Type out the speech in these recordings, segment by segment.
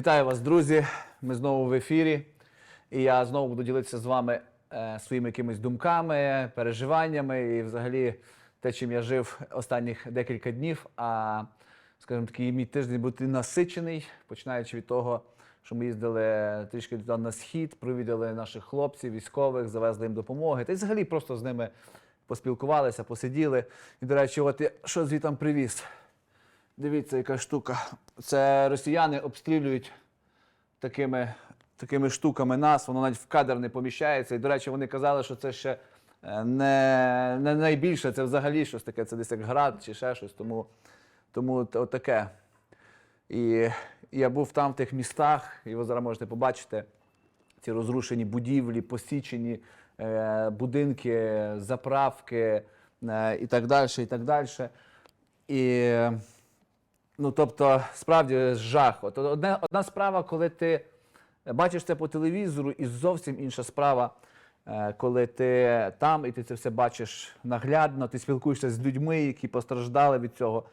Вітаю вас, друзі! Ми знову в ефірі. І я знову буду ділитися з вами е, своїми якимись думками, переживаннями і взагалі те, чим я жив останніх декілька днів. А, скажімо такий, мій тиждень був насичений, починаючи від того, що ми їздили трішки туди на схід, провідали наших хлопців, військових, завезли їм допомоги. Та й взагалі просто з ними поспілкувалися, посиділи. І, до речі, от я що звітам привіз. Дивіться, яка штука. Це росіяни обстрілюють такими, такими штуками нас, воно навіть в кадр не поміщається. І, до речі, вони казали, що це ще е, не, не найбільше, це взагалі щось таке, це десь як град чи ще щось. Тому, тому от- отаке. І я був там в тих містах, і ви зараз можете побачити ці розрушені будівлі, посічені е, будинки, заправки е, і так далі, і так далі. І Ну, тобто, справді жах. От одне, одна справа, коли ти бачиш це по телевізору, і зовсім інша справа, е, коли ти там і ти це все бачиш наглядно, ти спілкуєшся з людьми, які постраждали від цього.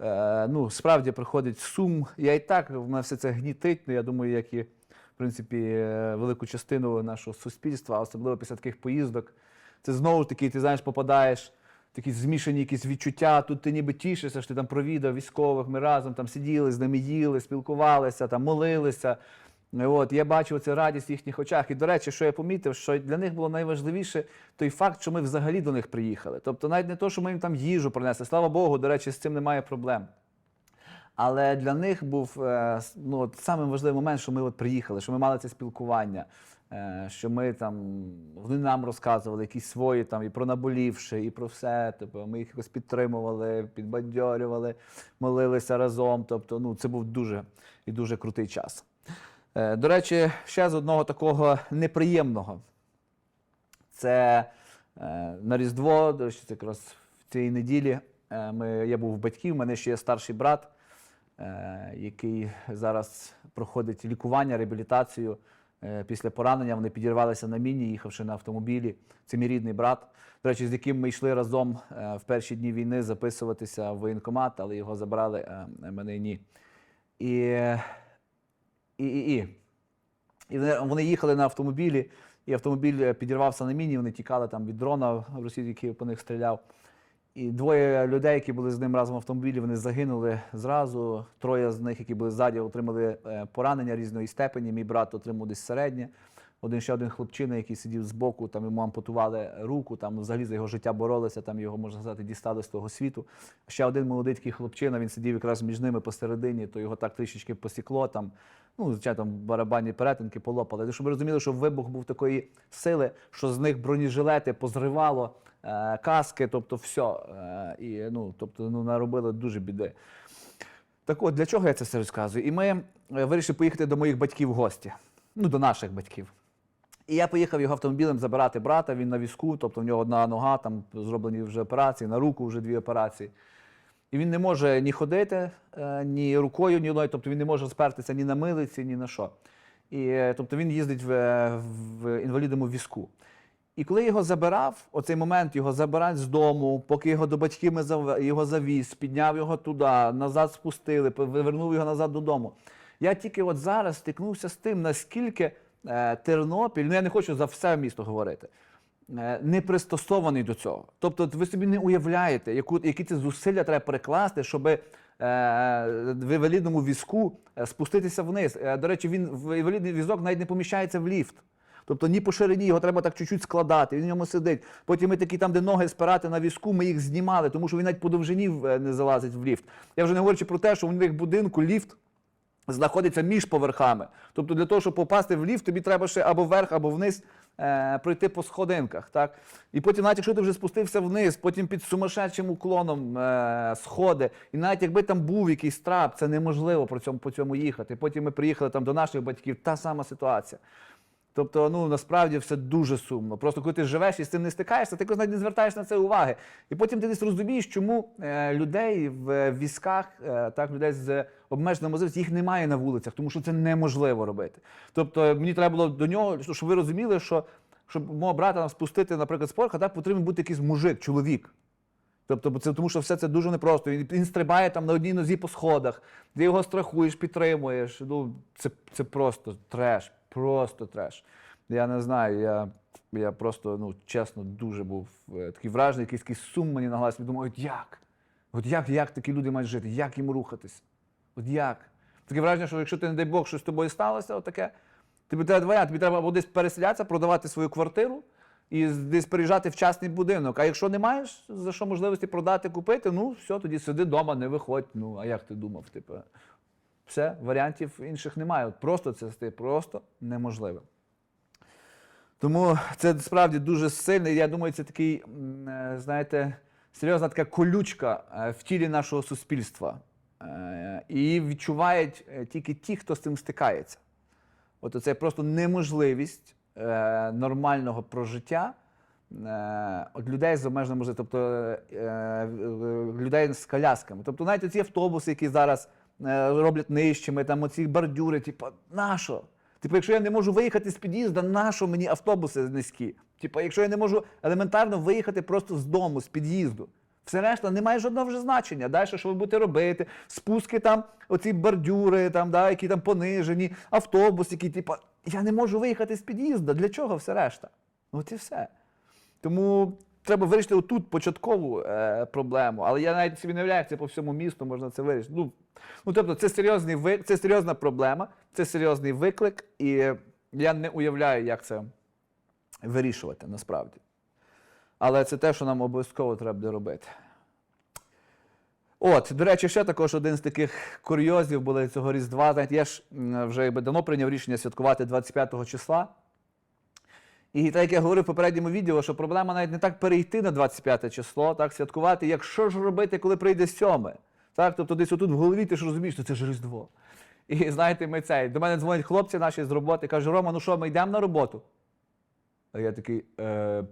Е, Ну, справді приходить сум. Я і так в мене все це гнітить. Ну, я думаю, як і в принципі е, велику частину нашого суспільства, особливо після таких поїздок. Це знову ж таки, ти знаєш, попадаєш такі змішані якісь відчуття. Тут ти ніби тішишся, що ти там провідав військових, ми разом там сиділи, з ними їли, спілкувалися, там молилися. От, я бачив цю радість в їхніх очах. І, до речі, що я помітив, що для них було найважливіше той факт, що ми взагалі до них приїхали. Тобто, навіть не то, що ми їм там їжу принесли. Слава Богу, до речі, з цим немає проблем. Але для них був е, ну, от самий важливий момент, що ми от приїхали, що ми мали це спілкування, що ми там вони нам розказували якісь свої там і про наболівши, і про все. Тобто ми їх якось підтримували, підбадьорювали, молилися разом. Тобто, ну це був дуже і дуже крутий час. Е, До речі, ще з одного такого неприємного. Це е, на Різдво, до речі, якраз в цій неділі. Е, ми, я був в батьків, у мене ще є старший брат, е, який зараз проходить лікування, реабілітацію. Е, після поранення вони підірвалися на міні, їхавши на автомобілі. Це мій рідний брат, до речі, з яким ми йшли разом е, в перші дні війни записуватися в воєнкомат, але його забрали, е, мене ні. І, і, і, і. І вони, вони їхали на автомобілі, і автомобіль е, підірвався на міні, вони тікали там від дрона в Росії, який по них стріляв. І двоє людей, які були з ним разом в автомобілі, вони загинули зразу. Троє з них, які були ззаді, отримали е, поранення різної степені. Мій брат отримав десь середнє. Один ще один хлопчина, який сидів збоку, там йому ампутували руку, там взагалі за його життя боролися, там його, можна сказати, дістали з того світу. Ще один молодий хлопчина, він сидів якраз між ними посередині, то його так трішечки посікло там. Ну, звичайно, там барабанні перетинки полопали. Щоб ви розуміли, що вибух був такої сили, що з них бронежилети позривало, каски, тобто все. Е, і, ну, тобто, ну, наробили дуже біди. Так от, для чого я це все розказую? І ми е, вирішили поїхати до моїх батьків в гості. Ну, до наших батьків. І я поїхав його автомобілем забирати брата, він на візку, тобто в нього одна нога, там зроблені вже операції, на руку вже дві операції. І він не може ні ходити, е, ні рукою, ні ногою, тобто він не може спертися ні на милиці, ні на що. І, е, тобто він їздить в, в інвалідному візку. І коли його забирав, оцей момент його забирати з дому, поки його до батьків ми його завіз, підняв його туди, назад спустили, повернув його назад додому. Я тільки от зараз стикнувся з тим, наскільки е, Тернопіль, ну я не хочу за все місто говорити, е, не пристосований до цього. Тобто, ви собі не уявляєте, яку, які це зусилля треба перекласти, щоб е, в інвалідному візку е, спуститися вниз. Е, До речі, він в інвалідний візок навіть не поміщається в ліфт. Тобто ні по ширині, його треба так чуть-чуть складати, він в ньому сидить. Потім ми такі там, де ноги спирати на візку, ми їх знімали, тому що він навіть по довжині е, не залазить в ліфт. Я вже не говорячи про те, що в них будинку ліфт знаходиться між поверхами. Тобто для того, щоб попасти в ліфт, тобі треба ще або вверх, або вниз е, пройти по сходинках. Так? І потім, навіть якщо ти вже спустився вниз, потім під сумасшедшим уклоном е, сходи, і навіть якби там був якийсь трап, це неможливо по цьому, по цьому їхати. Потім ми приїхали там до наших батьків, та сама ситуація. Тобто, ну насправді все дуже сумно. Просто коли ти живеш і з цим не стикаєшся, ти навіть не звертаєш на це уваги. І потім ти десь розумієш, чому е, людей в візках, е, так, людей з обмеженою можливістю, їх немає на вулицях, тому що це неможливо робити. Тобто, мені треба було до нього, щоб ви розуміли, що щоб мого брата спустити, наприклад, з порха, так потрібен бути якийсь мужик, чоловік. Тобто, це тому, що все це дуже непросто. Він, він стрибає там на одній нозі по сходах, ти його страхуєш, підтримуєш. Ну, це, це просто треш, просто треш. Я не знаю, я, я просто, ну, чесно, дуже був е, такий вражений, якийсь, якийсь сум мені на глаз. Я думаю, от як? От як, як такі люди мають жити? Як їм рухатись? От як? Таке враження, що якщо ти, не дай Бог, щось з тобою сталося, отаке, тобі треба варіант, тобі треба або десь переселятися, продавати свою квартиру і десь переїжджати в частний будинок. А якщо не маєш за що можливості продати, купити, ну все, тоді сиди вдома, не виходь. Ну, а як ти думав? Типу, все, варіантів інших немає. От просто це стає просто неможливо. Тому це справді дуже сильний. Я думаю, це такий, е, знаєте, серйозна така колючка е, в тілі нашого суспільства. Е, І відчувають тільки ті, хто з цим стикається. От це просто неможливість нормального прожиття от людей з обмеженими можливостями, тобто людей з колясками. Тобто навіть ці автобуси, які зараз роблять нижчими, там оці бордюри, типу, нащо? Типу, якщо я не можу виїхати з під'їзду, нащо мені автобуси низькі? Типу, якщо я не можу елементарно виїхати просто з дому, з під'їзду. Все решта не має жодного вже значення. Далі, що ви будете робити? Спуски там, оці бордюри, там, да, які там понижені, автобус, який, типу, я не можу виїхати з під'їзду. Для чого все решта? Ну, От і все. Тому треба вирішити отут початкову е, проблему. Але я навіть собі не уявляю, як це по всьому місту можна це вирішити. Ну, ну тобто, це серйозний ви- це серйозна проблема, це серйозний виклик, і я не уявляю, як це вирішувати насправді. Але це те, що нам обов'язково треба буде робити. От, до речі, ще також один з таких курйозів були цього Різдва. Знаєте, я ж вже якби давно прийняв рішення святкувати 25 числа. І так як я говорив в попередньому відео, що проблема навіть не так перейти на 25 число, так святкувати, як що ж робити, коли прийде сьоме. Так, тобто десь отут в голові ти ж розумієш, що це ж Різдво. І знаєте, ми цей, до мене дзвонять хлопці наші з роботи, кажуть, Рома, ну що, ми йдемо на роботу? А я такий, е,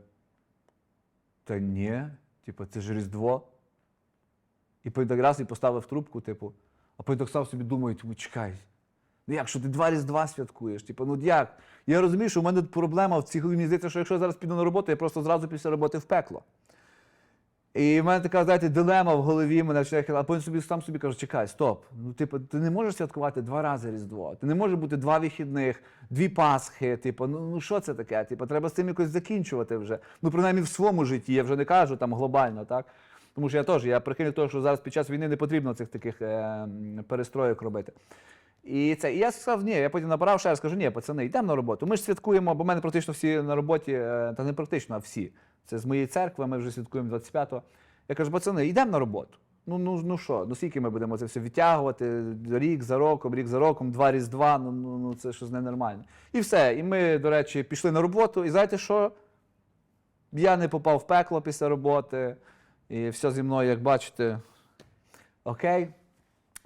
та ні, типу, це ж Різдво. І потім так раз і поставив трубку, типу, а потім так сам собі думаю, типу, чекай. Ну як, що ти два Різдва святкуєш? Типу, ну як? Я розумію, що в мене проблема в цій голові. Мені здається, що якщо я зараз піду на роботу, я просто зразу після роботи в пекло. І в мене така, знаєте, дилема в голові мене а потім собі сам собі кажу, чекай, стоп. Ну, типу, ти не можеш святкувати два рази Різдво. Ти не може бути два вихідних, дві Пасхи. Типу, ну, ну що це таке? Типу, треба з цим якось закінчувати вже. Ну, принаймні в своєму житті, я вже не кажу там глобально, так? Тому що я теж я прихильник того, що зараз під час війни не потрібно цих таких е, м, перестройок робити. І це і я сказав, ні, я потім набрав ще раз, скажу, ні, пацани, йдемо на роботу. Ми ж святкуємо, бо в мене практично всі на роботі, е, та не практично, а всі. Це з моєї церкви, ми вже святкуємо 25-го. Я кажу, пацани, йдемо на роботу. Ну, ну, ну що, ну скільки ми будемо це все відтягувати? Рік за роком, рік за роком, два різдва, ну, ну, ну це щось ненормальне. І все. І ми, до речі, пішли на роботу, і знаєте що? Я не попав в пекло після роботи, і все зі мною, як бачите, окей.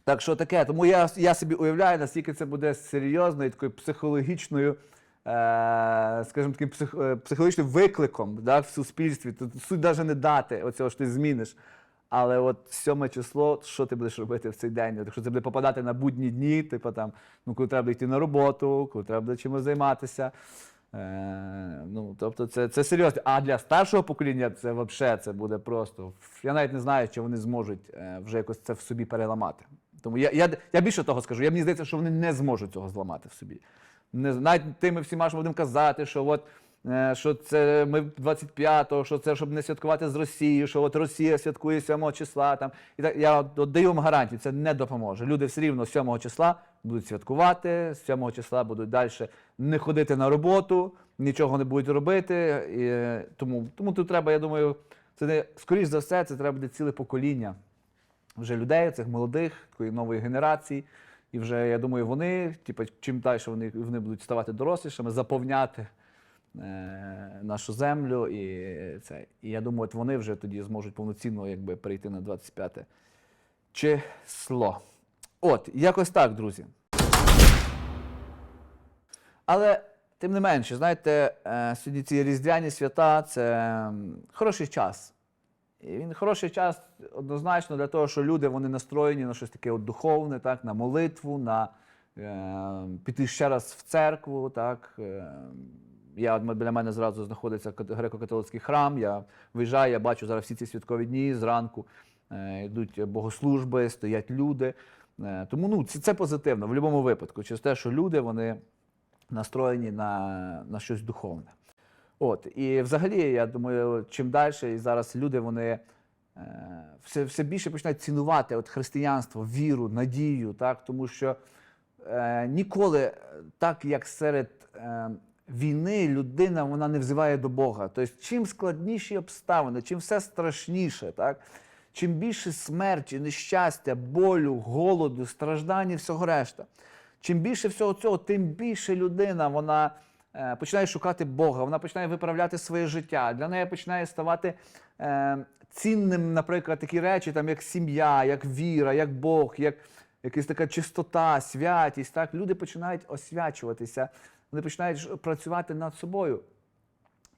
Так що таке, тому я, я собі уявляю, наскільки це буде серйозною такою психологічною, е, скажімо таким псих, е, психологічним викликом да, в суспільстві. Тут суть навіть не дати оцього, що ти зміниш. Але от сьоме число, що ти будеш робити в цей день? Якщо це буде попадати на будні дні, типу там, ну коли треба йти на роботу, коли треба буде чимось займатися. Е, ну, тобто це, це серйозно. А для старшого покоління це взагалі це буде просто. Я навіть не знаю, чи вони зможуть е, вже якось це в собі переламати. Тому я, я, я більше того скажу. Я мені здається, що вони не зможуть цього зламати в собі. Не, навіть тими всіма, що будемо казати, що от. е, Що це ми 25-го, що це щоб не святкувати з Росією, що от Росія святкує 7 числа. Там і так я от, даю вам гарантію, це не допоможе. Люди все рівно 7 числа будуть святкувати, з 7 числа будуть далі не ходити на роботу, нічого не будуть робити. І, е, тому, тому тут треба, я думаю, це не скоріш за все, це треба буде ціле покоління вже людей, цих молодих, такої нової генерації. І вже я думаю, вони, типу, чим далі вони, вони будуть ставати дорослішими, заповняти е, нашу землю. І, це, і я думаю, от вони вже тоді зможуть повноцінно якби, перейти на 25 число. От, якось так, друзі. Але тим не менше, знаєте, е, сьогодні ці різдвяні свята це хороший час. І він хороший час однозначно для того, що люди вони настроєні на щось таке от духовне, так, на молитву, на е, піти ще раз в церкву, так, е, Я, біля мене зразу знаходиться греко-католицький храм. Я виїжджаю, я бачу зараз всі ці святкові дні зранку. Е, йдуть богослужби, стоять люди. Е, тому ну, це, це позитивно в будь-якому випадку. Через те, що люди вони настроєні на, на щось духовне. От, і взагалі, я думаю, чим далі, і зараз люди вони е, все, все більше починають цінувати от християнство, віру, надію, так? тому що е, ніколи так, як серед е, війни, людина вона не взиває до Бога. Тобто, чим складніші обставини, чим все страшніше, так? чим більше смерті, нещастя, болю, голоду, страждань і всього решта. Чим більше всього цього, тим більше людина вона починає шукати Бога, вона починає виправляти своє життя. Для неї починає ставати е, цінним, наприклад, такі речі, там, як сім'я, як віра, як Бог, як якась така чистота, святість. Так? Люди починають освячуватися, вони починають працювати над собою.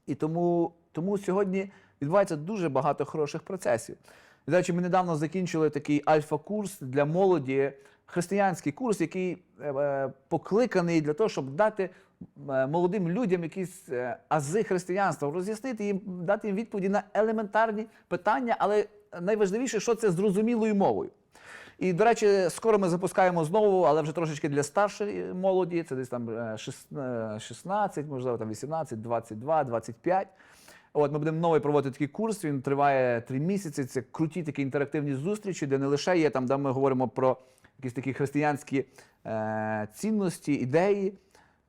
І тому, тому сьогодні відбувається дуже багато хороших процесів. До речі, ми недавно закінчили такий альфа-курс для молоді, християнський курс, який е, е, покликаний для того, щоб дати е, молодим людям якісь е, ази християнства, роз'яснити їм, дати їм відповіді на елементарні питання, але найважливіше, що це зрозумілою мовою. І, до речі, скоро ми запускаємо знову, але вже трошечки для старшої молоді. Це десь там е, шіс- е, 16, можливо, там 18, 22, 25. От ми будемо новий проводити такий курс. Він триває три місяці. Це круті такі інтерактивні зустрічі, де не лише є там, де ми говоримо про якісь такі християнські е, цінності, ідеї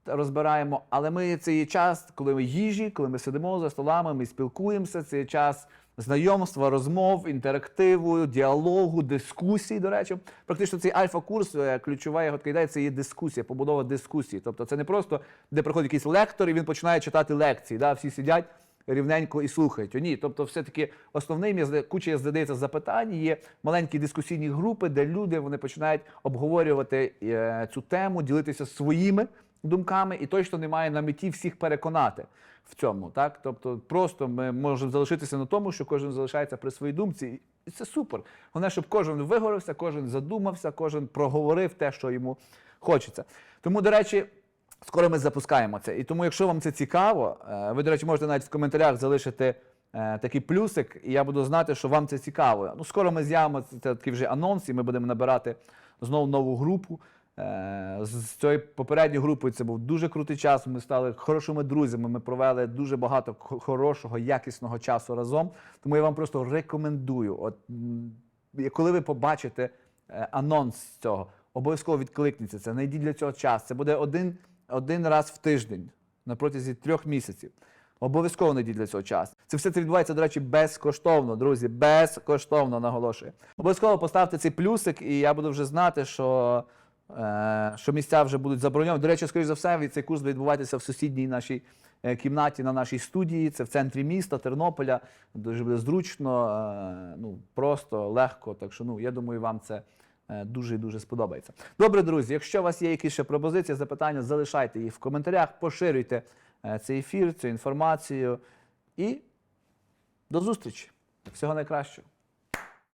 розбираємо. Але ми це є час, коли ми їжі, коли ми сидимо за столами, ми спілкуємося. Це є час знайомства, розмов, інтерактиву, діалогу, дискусій. До речі, практично цей альфа-курс, е, ключова його ідея, це є дискусія, побудова дискусії. Тобто, це не просто де приходить якийсь лектор і він починає читати лекції. Да? Всі сидять рівненько і слухають. Ні, тобто, все-таки основним куча задається запитань. Є маленькі дискусійні групи, де люди вони починають обговорювати е, цю тему, ділитися своїми думками, і точно немає на меті всіх переконати в цьому. Так, тобто, просто ми можемо залишитися на тому, що кожен залишається при своїй думці, і це супер. Головне, щоб кожен вигорився, кожен задумався, кожен проговорив те, що йому хочеться. Тому, до речі. Скоро ми запускаємо це. І тому, якщо вам це цікаво, е, ви, до речі, можете навіть в коментарях залишити е, такий плюсик, і я буду знати, що вам це цікаво. Ну, скоро ми з'явимо це такий вже анонс, і ми будемо набирати знову нову групу. Е, З цією попередньою групою це був дуже крутий час. Ми стали хорошими друзями. Ми провели дуже багато хорошого, якісного часу разом. Тому я вам просто рекомендую. От коли ви побачите е, анонс цього, обов'язково відкликніться це. Знайдіть для цього час. Це буде один, один раз в тиждень на протязі трьох місяців. Обов'язково знайдіть для цього час. Це все це відбувається, до речі, безкоштовно, друзі. Безкоштовно наголошую. Обов'язково поставте цей плюсик, і я буду вже знати, що, що місця вже будуть заброньовані. До речі, скоріш за все, цей курс буде відбуватися в сусідній нашій е, кімнаті на нашій студії. Це в центрі міста Тернополя. Дуже буде зручно, е, ну просто легко. Так що, ну я думаю, вам це е, дуже і дуже сподобається. Добре, друзі. Якщо у вас є якісь ще пропозиції, запитання, залишайте їх в коментарях, поширюйте е, цей ефір, цю інформацію. І до зустрічі. Всього найкращого.